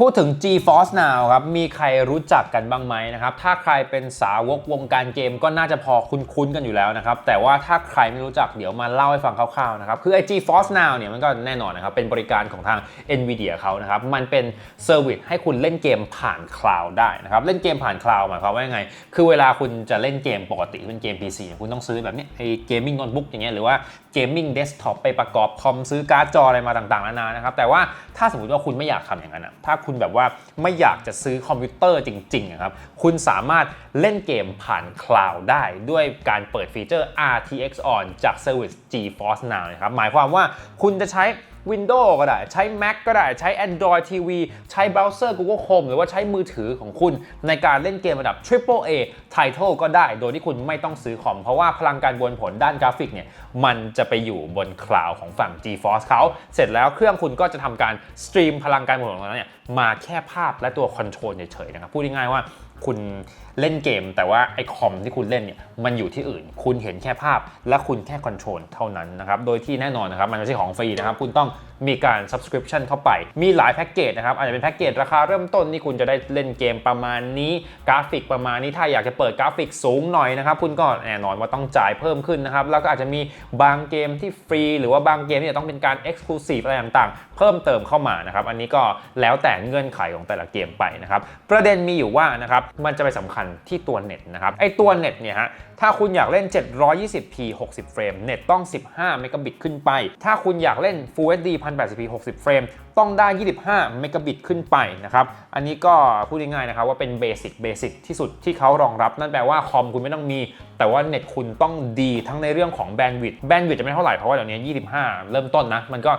พูดถึง GeForce Now ครับ มีใครรู้จักกันบ้างไหมนะครับ ถ้าใครเป็นสาวกวงการเกมก็น่าจะพอคุ้นๆกันอยู่แล้วนะครับ แต่ว่าถ้าใครไม่รู้จักเดี๋ยวมาเล่าให้ฟังคร่าวๆนะครับ คือไอ้ GeForce Now เนี่ยมันก็แน่นอนนะครับ เป็นบริการของทาง NVIDIA เขานะครับ มันเป็นเซอร์วิสให้คุณเล่นเกมผ่านคลาวด์ได้นะครับ เล่นเกมผ่านคลาวด์หมายความว่ายังไง คือเวลาคุณจะเล่นเกมปกติเป็นเกม PC เนี่ยคุณต้องซื้อแบบนี้ไอ้เกมมิ่งโน้ตบุ๊กอย่างเงี้ยหรือว่า เกมมิ่งเดสก์ท็อปไปประกอบคอมซื้อการ์ดจออะไรมาต่างๆนานานะครับ แต่ว่าถ้าสมมติว่าคุณไม่อยากทำอย่างนั้นนะถ้าคุณแบบว่าไม่อยากจะซื้อคอมพิวเตอร์จริงๆนะครับ คุณสามารถเล่นเกมผ่านคลาวด์ได้ด้วยการเปิดฟีเจอร์ RTX on จาก Service GeForce Now นะครับ หมายความว่าคุณจะใช้ Windows ก็ได้ ใช้ Mac ก็ได้ ใช้ Android TV ใช้เบราว์เซอร์ Google Chrome หรือว่าใช้มือถือของคุณ ในการเล่นเกมระดับ Triple A Title ก็ได้ โดยที่คุณไม่ต้องซื้อคอม เพราะว่าพลังการบวนผลด้านกราฟิกเนี่ย มันจะไปอยู่บนคลาวด์ของฝั่ง GeForce เขา เสร็จแล้วเครื่องคุณก็จะทำการสตรีมพลังการบวนผลของนั้นเนี่ยมาแค่ภาพและตัวคอนโทรลเฉยๆนะครับ พูดง่ายๆว่าคุณ เล่นเกม แต่ว่าไอคอมที่คุณเล่นเนี่ยมันอยู่ที่อื่น คุณเห็นแค่ภาพ และคุณแค่คอนโทรลเท่านั้นนะครับโดยที่แน่นอนนะครับมันไม่ใช่ของฟรีนะครับคุณต้องมีการ subscription เข้าไป มีหลายแพ็กเกจนะครับอาจจะเป็นแพ็กเกจราคาเริ่มต้นที่คุณจะได้เล่นเกมประมาณนี้กราฟิกประมาณนี้ถ้าอยากจะเปิดกราฟิกสูงหน่อยนะครับคุณก็แน่นอนว่าต้องจ่ายเพิ่มขึ้นนะครับแล้วก็อาจจะมีบางเกมที่ฟรี หรือว่าบางเกมที่จะต้องเป็นการ exclusive อะไรต่างๆ เพิ่มเติมเข้ามานะครับอันนี้ก็แล้วแต่เงื่อนไขของแต่ละเกมไปนะครับประเด็นมีอยู่ว่านะครับมันจะไปสำคัญที่ตัวเน็ตนะครับไอตัวเน็ตเนี่ยฮะถ้าคุณอยากเล่น 720p 60 เฟรม เน็ตต้อง 15 เมกะบิตขึ้นไป ถ้าคุณอยากเล่น Full HD 1080p 60 เฟรม ต้องได้ 25 เมกะบิตขึ้นไปนะครับ อันนี้ก็พูดง่ายๆนะครับว่าเป็นเบสิกเบสิกที่สุดที่เขารองรับ นั่นแปลว่าคอมคุณไม่ต้องมี แต่ว่าเน็ตคุณต้องดีทั้งในเรื่องของแบนด์วิดต์ แบนด์วิดต์จะไม่เท่าไหร่เพราะว่าเดี๋ยวนี้ 25 เริ่มต้นนะ มันก็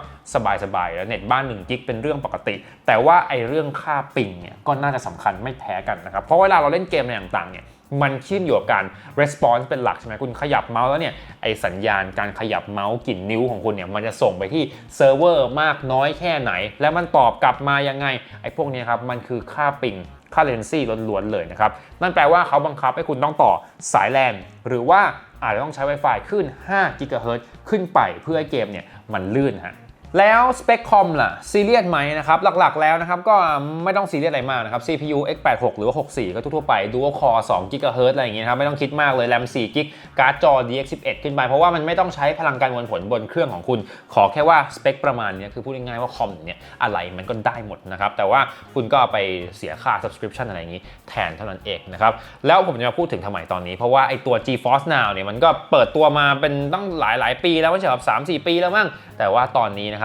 สบายๆแล้วเน็ตบ้าน1กิกเป็นเรื่องปกติ แต่ว่าไอเรื่องค่าปิงเนี่ยก็น่าจะสำคัญไม่แพ้กันนะครับ เพราะเวลาเราเล่นเกมอะไรต่างๆเนี่ยมันขึ้นอยู่กับการ response เป็นหลักใช่ไหมคุณขยับเมาส์แล้วเนี่ยไอสัญญาณการขยับเมาส์กลิ่นนิ้วของคุณเนี่ยมันจะส่งไปที่เซิร์ฟเวอร์มากน้อยแค่ไหน แล้วมันตอบกลับมายังไงไอพวกนี้ครับมันคือค่าปิงค่า latency ล้วนๆเลยนะครับ นั่นแปลว่าเขาบังคับให้คุณต้องต่อสายแลนหรือว่าอาจจะต้องใช้ Wi-Fi ขึ้น5 GHz ขึ้นไปเพื่อให้เกมเนี่ยมันลื่นฮะ แล้วสเปคคอมล่ะซีเรียสไหมนะครับ หลักๆแล้วนะครับ ก็ไม่ต้องซีเรียสอะไรมากนะครับ CPU x86 หรือว่า64 ก็ทั่วๆไป Dual Core 2 GHz อะไรอย่างเงี้ยครับ ไม่ต้องคิดมากเลย RAM 4 GB การ์ดจอ DX11 ขึ้นไป เพราะว่ามันไม่ต้องใช้พลังการวลผลบนเครื่องของคุณ ขอแค่ว่าสเปคประมาณนี้คือพูดง่ายๆว่าคอมเนี่ยอะไรมันก็ได้หมดนะครับ แต่ว่าคุณก็ไปเสียค่า subscription อะไรอย่างงี้แทนเท่านั้นเองนะครับแล้วผมจะมาพูดถึงทำไมตอนนี้เพราะว่าไอตัว GeForce Now เนี่ยมันก็เปิดตัวมาเป็นต้องหลายๆ ปีแล้วไม่ใช่แบบ3-4 ปีแล้วมั้งแต่ว่าตอนนี้นะครับ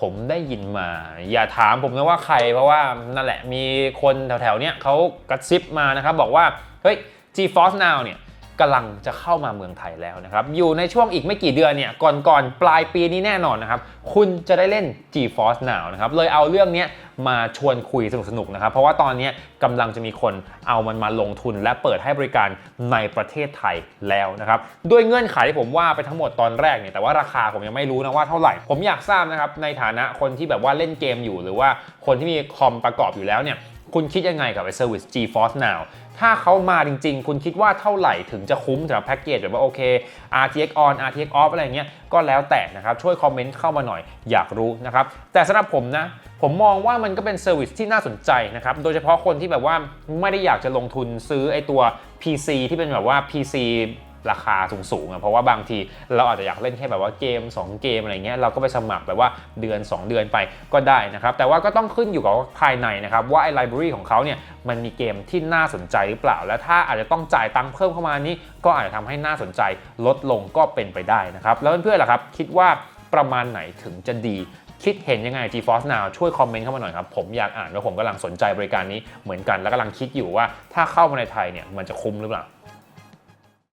ผมได้ยินมา อย่าถามผมนะว่าใคร เพราะว่านั่นแหละมีคนแถวๆเนี้ยเขากระซิบมานะครับ บอกว่าเฮ้ย GeForce Now เนี่ย กำลังจะเข้ามาเมืองไทยแล้วนะครับ อยู่ในช่วงอีกไม่กี่เดือนเนี่ย ก่อนก่อนปลายปีนี้แน่นอนนะครับ คุณจะได้เล่น GeForce Now นะครับ เลยเอาเรื่องนี้มาชวนคุยสนุกๆนะครับ เพราะว่าตอนนี้กำลังจะมีคนเอามันมาลงทุนและเปิดให้บริการในประเทศไทยแล้วนะครับ ด้วยเงื่อนไขที่ผมว่าไปทั้งหมดตอนแรกเนี่ย แต่ว่าราคาผมยังไม่รู้นะว่าเท่าไหร่ ผมอยากทราบนะครับ ในฐานะคนที่แบบว่าเล่นเกมอยู่ หรือว่าคนที่มีคอมประกอบอยู่แล้วเนี่ย คุณคิดยังไงกับไอ้ Service GeForce Now ถ้าเขามาจริง ๆ คุณคิดว่าเท่าไหร่ถึงจะคุ้มสำหรับแพ็กเกจแบบว่าโอเค RTX on RTX off อะไรเงี้ยก็แล้วแต่นะครับ ช่วยคอมเมนต์เข้ามาหน่อยอยากรู้นะครับ แต่สำหรับผมนะ ผมมองว่ามันก็เป็นเซอร์วิสที่น่าสนใจนะครับ โดยเฉพาะคนที่แบบว่าไม่ได้อยากจะลงทุนซื้อไอตัว PC ที่เป็นแบบว่า PC ราคาสูงๆอะเพราะว่าบางทีเราอาจจะอยากเล่นแค่แบบว่าเกม 2 เกมอะไรเงี้ยเราก็ไปสมัครแบบว่าเดือน 2 เดือนไปก็ได้นะครับ แต่ว่าก็ต้องขึ้นอยู่กับภายในนะครับ ว่าไอ้ไลบรารีของเขาเนี่ยมันมีเกมที่น่าสนใจหรือเปล่า และถ้าอาจจะต้องจ่ายตังค์เพิ่มเข้ามานี้ ก็อาจจะทำให้น่าสนใจลดลงก็เป็นไปได้นะครับ แล้วเพื่อนๆล่ะครับคิดว่าประมาณไหนถึงจะดีคิดเห็นยังไง GeForce Now ช่วยคอมเมนต์เข้ามาหน่อยครับ ผมอยากอ่านว่าผมกำลังสนใจบริการนี้เหมือนกัน และกำลังคิดอยู่ว่าถ้าเข้ามาในไทยเนี่ยมันจะคุ้มหรือเปล่า